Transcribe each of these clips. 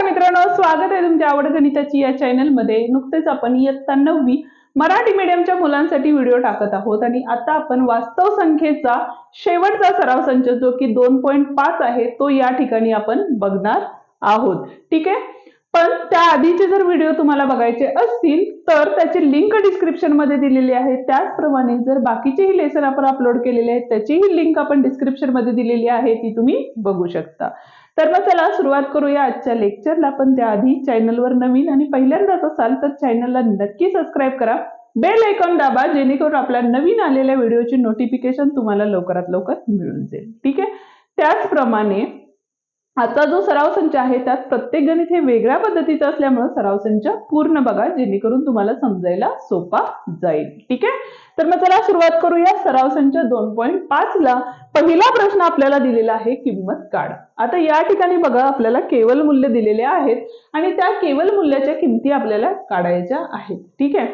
नमस्कार मित्रांनो स्वागत आहे तुमच्या आवड गणिताची या चॅनलमध्ये. नुकतेच आपण इयत्ता नववी मराठी मीडियमच्या मुलांसाठी व्हिडिओ टाकत आहोत आणि आता आपण वास्तव संख्येचा शेवटचा सराव संच जो की दोन पॉईंट पाच आहे तो या ठिकाणी आपण बघणार आहोत. ठीक आहे? पण त्या आधीचे जर व्हिडिओ तुम्हाला बघायचे असतील तर त्याची लिंक डिस्क्रिप्शनमध्ये दिलेली आहे. त्याचप्रमाणे जर बाकीचेही लेसन आपण अपलोड केलेले आहेत त्याचीही लिंक आपण डिस्क्रिप्शनमध्ये दिलेली आहे ती तुम्ही बघू शकता. तर मग चला सुरुवात करूया आजच्या लेक्चरला पण त्याआधी चॅनलवर नवीन आणि पहिल्यांदाच असाल तर चॅनलला नक्की सबस्क्राईब करा. बेल आयकॉन दाबा जेणेकरून आपल्या नवीन आलेल्या व्हिडिओची नोटिफिकेशन तुम्हाला लवकरात लवकर मिळून जाईल. ठीक आहे? त्याचप्रमाणे आता जो सराव संच आहे त्यात प्रत्येक गणित हे वेगळ्या पद्धतीचं असल्यामुळे सराव संच पूर्ण बघा जेणेकरून तुम्हाला समजायला सोपा जाईल. ठीक आहे? तर मग चला सुरुवात करूया सराव संच दोन पॉईंट पाच ला. पहिला प्रश्न आपल्याला दिलेला आहे किंमत काढ. आता या ठिकाणी बघा आपल्याला केवल मूल्य दिलेले आहेत आणि त्या केवल मूल्याच्या किमती आपल्याला काढायच्या आहेत. ठीक आहे?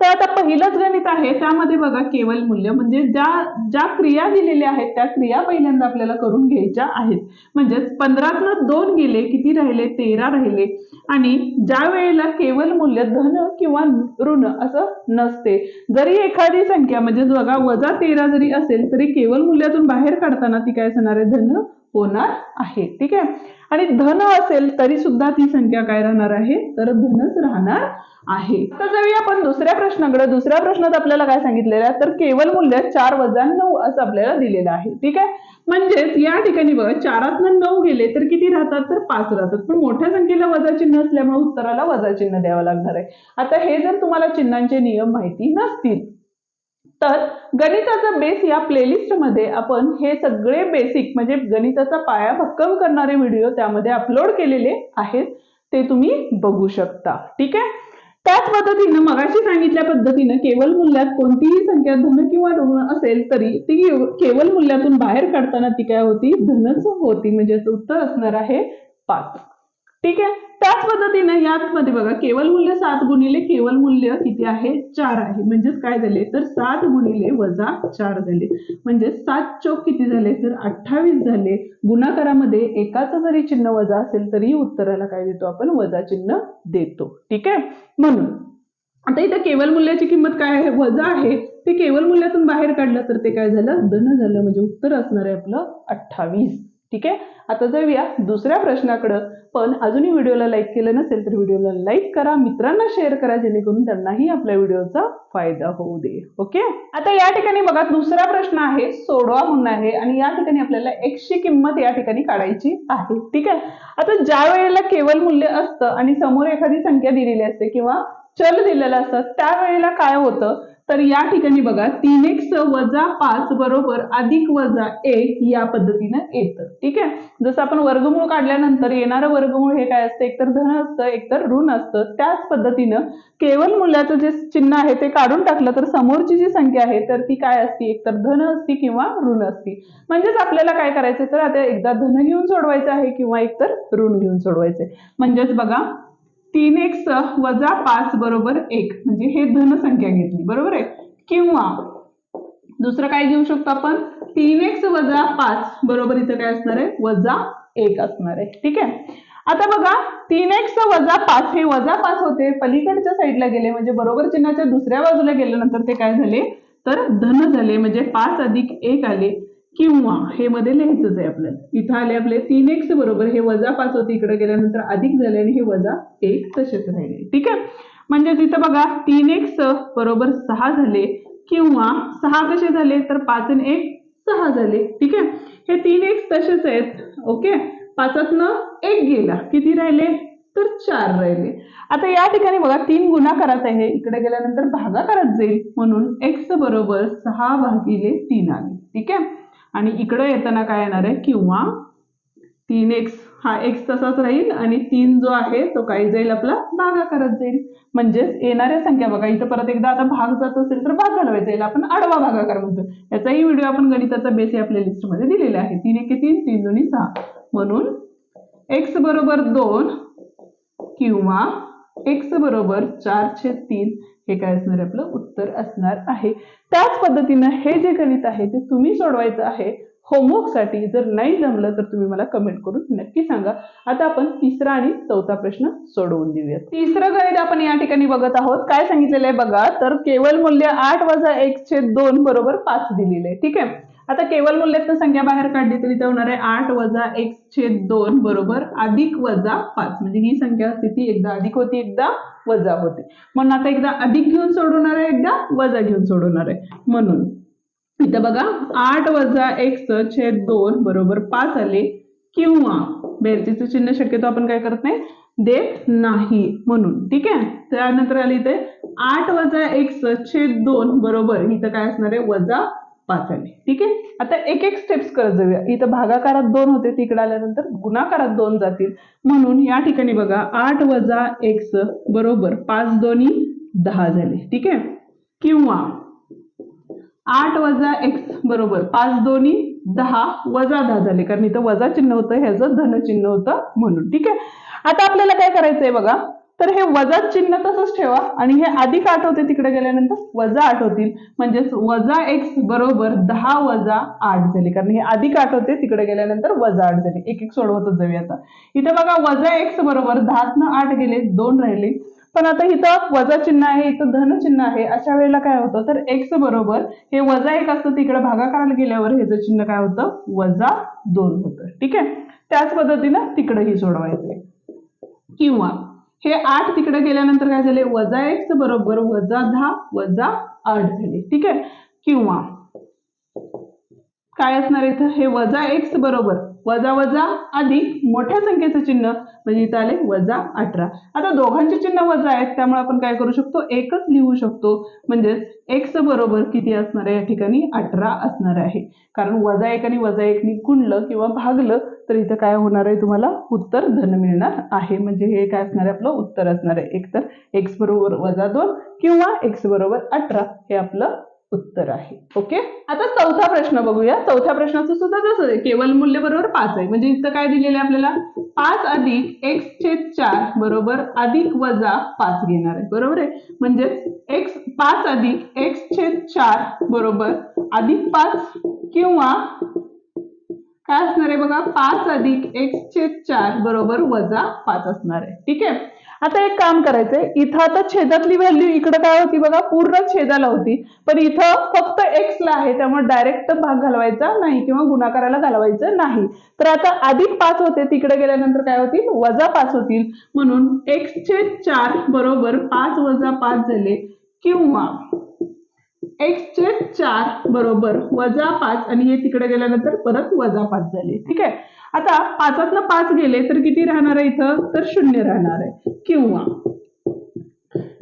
तर आता पहिलंच गणित आहे त्यामध्ये बघा केवल मूल्य. म्हणजे ज्या ज्या क्रिया दिलेल्या आहेत त्या क्रिया पहिल्यांदा आपल्याला करून घ्यायच्या आहेत. म्हणजेच पंधरातनं दोन गेले किती राहिले? तेरा राहिले. आणि ज्या वेळेला केवल मूल्य धन किंवा ऋण असं नसते जरी एखादी संख्या म्हणजे बघा वजा तेरा जरी असेल तरी केवल मूल्यातून बाहेर काढताना ती काय असणार आहे? धन होणार आहे. ठीक आहे? आणि धन असेल तरी सुद्धा ती संख्या काय राहणार आहे? तर धनच राहणार आहे. तर जाऊया आपण दुसऱ्या प्रश्नाकडे. दुसऱ्या प्रश्नात आपल्याला काय सांगितलेलं आहे? तर केवल मूल्य चार वजा नऊ असं आपल्याला दिलेलं आहे. ठीक आहे? म्हणजेच या ठिकाणी बघा चारातनं नऊ गेले तर किती राहतात? तर पाच राहतात. पण मोठ्या संख्येला वजा चिन्ह असल्यामुळे उत्तराला वजा चिन्ह द्यावं लागणार आहे. आता हे जर तुम्हाला चिन्हांचे नियम माहिती नसतील तर गणिताचा बेस या प्लेलिस्टमध्ये आपण हे सगळे बेसिक म्हणजे गणिताचा पाया भक्कम करणारे व्हिडिओ त्यामध्ये अपलोड केलेले आहेत. ते तुम्ही बघू शकता. ठीक आहे? त्याच पद्धतीनं मगाशी सांगितल्या पद्धतीनं केवल मूल्यात कोणतीही संख्या धन किंवा ऋण असेल तरी ती केवल मूल्यातून बाहेर काढताना ती काय होती? धनच होती. म्हणजे उत्तर असणार आहे पाच. ठीक आहे? त्याच पद्धतीनं याच मध्ये बघा केवल मूल्य सात गुणिले केवल मूल्य किती आहे? चार आहे. म्हणजेच काय झाले? तर सात गुणिले वजा चार झाले. म्हणजे सात चौक किती झाले? तर अठ्ठावीस झाले. गुणाकारामध्ये एकाच जरी चिन्ह वजा असेल तरी उत्तराला काय देतो आपण? वजा चिन्ह देतो. ठीक आहे? म्हणून आता इथं केवल मूल्याची किंमत काय आहे? वजा आहे. ते केवल मूल्यातून बाहेर काढलं तर ते काय झालं? धन झालं. म्हणजे उत्तर असणार आहे आपलं अठ्ठावीस. ठीक आहे? आता जाऊया दुसऱ्या प्रश्नाकडं. पण अजूनही व्हिडिओला लाईक केलं नसेल तर व्हिडिओला लाईक करा. मित्रांना शेअर करा जेणेकरून त्यांनाही आपल्या व्हिडिओचा फायदा होऊ दे. ओके? आता या ठिकाणी बघा दुसरा प्रश्न आहे सोडवा म्हणून आहे. आणि या ठिकाणी आपल्याला एक्सची किंमत या ठिकाणी काढायची आहे. ठीक आहे? आता ज्या वेळेला केवल मूल्य असतं आणि समोर एखादी संख्या दिलेली असते किंवा चल दिलेलं असतं त्यावेळेला काय होतं? तर या ठिकाणी बघा तीन एक्स वजा पाच बरोबर अधिक वजा एक या पद्धतीनं येतं. ठीक आहे? जसं आपण वर्गमूळ काढल्यानंतर येणारं वर्गमूळ हे काय असतं? एकतर धन असतं एकतर ऋण असतं. त्याच पद्धतीनं केवल मूल्याचं जे चिन्ह आहे ते काढून टाकलं तर समोरची जी संख्या आहे तर ती काय असती? एकतर धन असती किंवा ऋण असती. म्हणजेच आपल्याला काय करायचं तर आता एकदा धन घेऊन सोडवायचं आहे किंवा एकतर ऋण घेऊन सोडवायचंय. म्हणजेच बघा तीन एक्स वजा पाच बरोबर एक. म्हणजे हे धन संख्या घेतली. बरोबर आहे? किंवा दुसरं काय घेऊ शकतो आपण? तीन एक्स वजा पाच बरोबर इथं काय असणार आहे? वजा एक असणार आहे. ठीक आहे? आता बघा तीन एक्स वजा पाच हे वजा पाच होते. पलीकडच्या साईडला गेले म्हणजे बरोबर चिन्हाच्या दुसऱ्या बाजूला गेल्यानंतर ते काय झाले? तर धन झाले. म्हणजे पाच अधिक एक आले. किंवा हे मध्ये लिहायचंच आहे आपल्याला. इथं आले आपले तीन एक्स बरोबर हे वजा पाच होते इकडे गेल्यानंतर अधिक झाले आणि हे वजा एक तसेच राहिले. ठीक आहे? म्हणजे तिथं बघा तीन एक्स बरोबर सहा झाले किंवा सहा कसे झाले? तर पाच आणि एक सहा झाले. ठीक आहे? हे तीन एक्स तसेच आहेत. ओके? पाचातनं एक गेला. किती राहिले? तर चार राहिले. आता या ठिकाणी बघा तीन गुणाकारात आहे. इकडे गेल्यानंतर भागाकारात जाईल. म्हणून एक्स बरोबर सहा भागिले तीन आले. ठीक आहे? आणि इकडं येताना काय येणार आहे? किंवा तीन एक्स हा एक्स तसाच राहील आणि तीन जो आहे तो काय जाईल? आपला भागाकारात जाईल. म्हणजेच येणाऱ्या संख्या बघा इथं परत एकदा आता भाग जात असेल तर भाग घालवायचा येईल आपण आडवा भागाकार म्हणतो. याचाही व्हिडिओ आपण गणिताचा बेस आपल्या लिस्टमध्ये दिलेला आहे. तीन एके तीन तीन दोन्ही सहा. म्हणून एक्स बरोबर दोन किंवा एक्स बरोबर चार छेद तीन. हे काय असणार आपलं? उत्तर असणार आहे. त्याच पद्धतीनं हे जे गणित आहे ते तुम्ही सोडवायचं आहे. होमवर्कसाठी जर नाही जमलं तर तुम्ही मला कमेंट करून नक्की सांगा. आता आपण तिसरा आणि चौथा प्रश्न सोडवून देऊयात. तिसरं गणित आपण या ठिकाणी बघत आहोत. काय सांगितलेलं आहे बघा? तर केवळ मूल्य आठ वजा एक छेद दोन बरोबर पाच दिलेले आहे. ठीक आहे? आता केवळ मूल्यात संख्या बाहेर काढली तरी इथे होणार आहे आठ वजा एक छेद दोन बरोबर अधिक वजा पाच. म्हणजे ही संख्या स्थिती एकदा अधिक होती एकदा वजा होते. म्हणून आता एकदा अधिक घेऊन सोडवणार आहे एकदा वजा घेऊन सोडवणार आहे. म्हणून इथं बघा आठ वजा एक्स छेद दोन बरोबर पाच आले किंवा बेरजेचं चिन्ह शक्यतो आपण काय करत नाही देत नाही. म्हणून ठीक आहे? त्यानंतर आले इथे आठ वजा एक्स छेद दोन बरोबर इथं काय असणार आहे? वजा पाच ठीक आहे? आता एक एक स्टेप्स करत जाऊया. इथं भागाकारात दोन होते तिकडे आल्यानंतर गुणाकारात दोन जातील. म्हणून या ठिकाणी बघा आठ वजा एक्स बरोबर पाच दोन्ही दहा झाले. ठीक आहे? किंवा आठ वजा एक्स बरोबर पाच दोन्ही दहा वजा दहा झाले. कारण इथं वजा चिन्ह होतं ह्याचं धन चिन्ह होतं म्हणून. ठीक आहे? आता आपल्याला काय करायचंय बघा? तर हे वजा चिन्ह तसंच ठेवा. आणि हे अधिक आठवते तिकडे गेल्यानंतर वजा आठ होतील. म्हणजेच वजा एक्स बरोबर दहा वजा आठ झाले. कारण हे अधिक आठवते तिकडे गेल्यानंतर वजा आठ झाले. एक एक सोडवतच जाऊया आता. इथं बघा वजा एक्स बरोबर दहातनं आठ गेले दोन राहिले. पण आता इथं वजा चिन्ह आहे इथं धन चिन्ह आहे. अशा वेळेला काय होतं? तर एक्स बरोबर हे वजा एक असतं तिकडे भागाकाराला गेल्यावर ह्याचं चिन्ह काय होतं? वजा दोन होतं. ठीक आहे? त्याच पद्धतीनं तिकडेही सोडवायचंय. किंवा हे आठ तिकडे गेल्यानंतर काय झाले? वजा एक्स बरोबर वजा दहा वजा आठ झाले. ठीक आहे? किंवा काय असणार इथं? हे वजा एक्स बरोबर वजा वजा अधिक मोठ्या संख्येचं चिन्ह. म्हणजे इथं आले वजा अठरा. आता दोघांचे चिन्ह वजा आहेत त्यामुळे आपण काय करू शकतो? एकच लिहू शकतो. म्हणजेच एक्स बरोबर किती असणार आहे? या ठिकाणी अठरा असणार आहे. कारण वजा एक आणि वजा एकनी गुणलं किंवा भागलं तर इथं काय होणार आहे तुम्हाला? उत्तर धन मिळणार आहे. म्हणजे हे काय असणार आहे? आपलं उत्तर असणार आहे. एकतर एक्स बरोबर वजा दोन किंवा एक्स बरोबर अठरा हे आपलं उत्तर आहे. ओके आता चौथा प्रश्न बघूया. चौथ्या प्रश्नाचं सुद्धा तसंच आहे केवळ मूल्य बरोबर पाच आहे. म्हणजे इथं काय दिलेलं आहे आपल्याला? पाच अधिक एक्स छेद चार बरोबर अधिक वजा पाच घेणार आहे. बरोबर आहे? म्हणजेच एक्स पाच अधिक एक्स छेद चार बरोबर अधिक पाच किंवा काय असणार आहे बघा? पाच अधिक एक्स छेद चार बरोबर वजा पाच असणार आहे. ठीक आहे? आता एक काम करायचंय. इथं आता छेदातली व्हॅल्यू इकडे काय होती बघा? पूर्ण छेदाला होती. पण इथं फक्त एक्स ला आहे त्यामुळे डायरेक्ट भाग घालवायचा नाही किंवा गुणाकाराला घालवायचं नाही. तर आता अधिक पाच होते तिकडे गेल्यानंतर काय होतील? वजा पाच होतील. म्हणून एक्स छेद चार बरोबर पाच वजा पाच झाले किंवा एक्स छेद चार बरोबर वजा पाच आणि हे तिकडे गेल्यानंतर परत वजा पाच झाले. ठीक आहे? आता पाचातनं पाच गेले तर किती राहणार आहे इथं? तर शून्य राहणार आहे. किंवा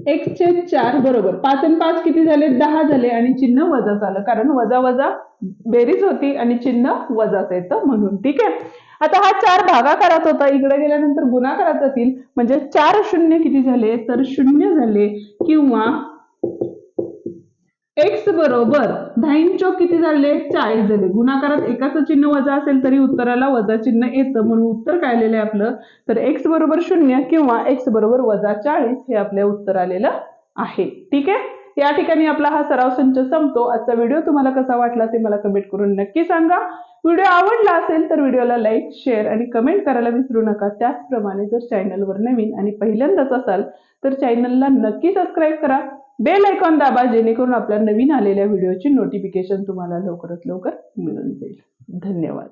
एक छेद चार बरोबर. पाच आणि पाच किती झाले? दहा झाले आणि चिन्ह वजा झालं. कारण वजा वजा बेरीज होती आणि चिन्ह वजाच येतं म्हणून. ठीक आहे? आता हा चार भागाकारात होता. इकडे गेल्यानंतर गुणाकारात जातील. म्हणजे चार शून्य किती झाले? तर शून्य झाले. किंवा एक्स बरोबर धाईन चौक किती झाले? चाळीस झाले. गुणाकारात एकाच चिन्ह वजा असेल तरी उत्तराला वजा चिन्ह येतं. म्हणून उत्तर काय आलेलं आहे आपलं? तर एक्स बरोबर शून्य किंवा एक्स बरोबर वजा चाळीस हे आपल्या उत्तर आलेलं आहे. ठीक आहे? या ठिकाणी आपला हा सराव संच संपतो. आजचा व्हिडिओ तुम्हाला कसा वाटला ते मला कमेंट करून नक्की सांगा. व्हिडिओ आवडला असेल तर व्हिडिओला लाईक शेअर आणि कमेंट करायला विसरू नका. त्याचप्रमाणे जर चॅनलवर नवीन आणि पहिल्यांदाच असाल तर चॅनलला नक्की सबस्क्राईब करा. बेल आयकॉन दाबा जेणेकरून आपल्या नवीन आलेल्या व्हिडिओची नोटिफिकेशन तुम्हाला लवकरात लवकर मिळून जाईल. धन्यवाद.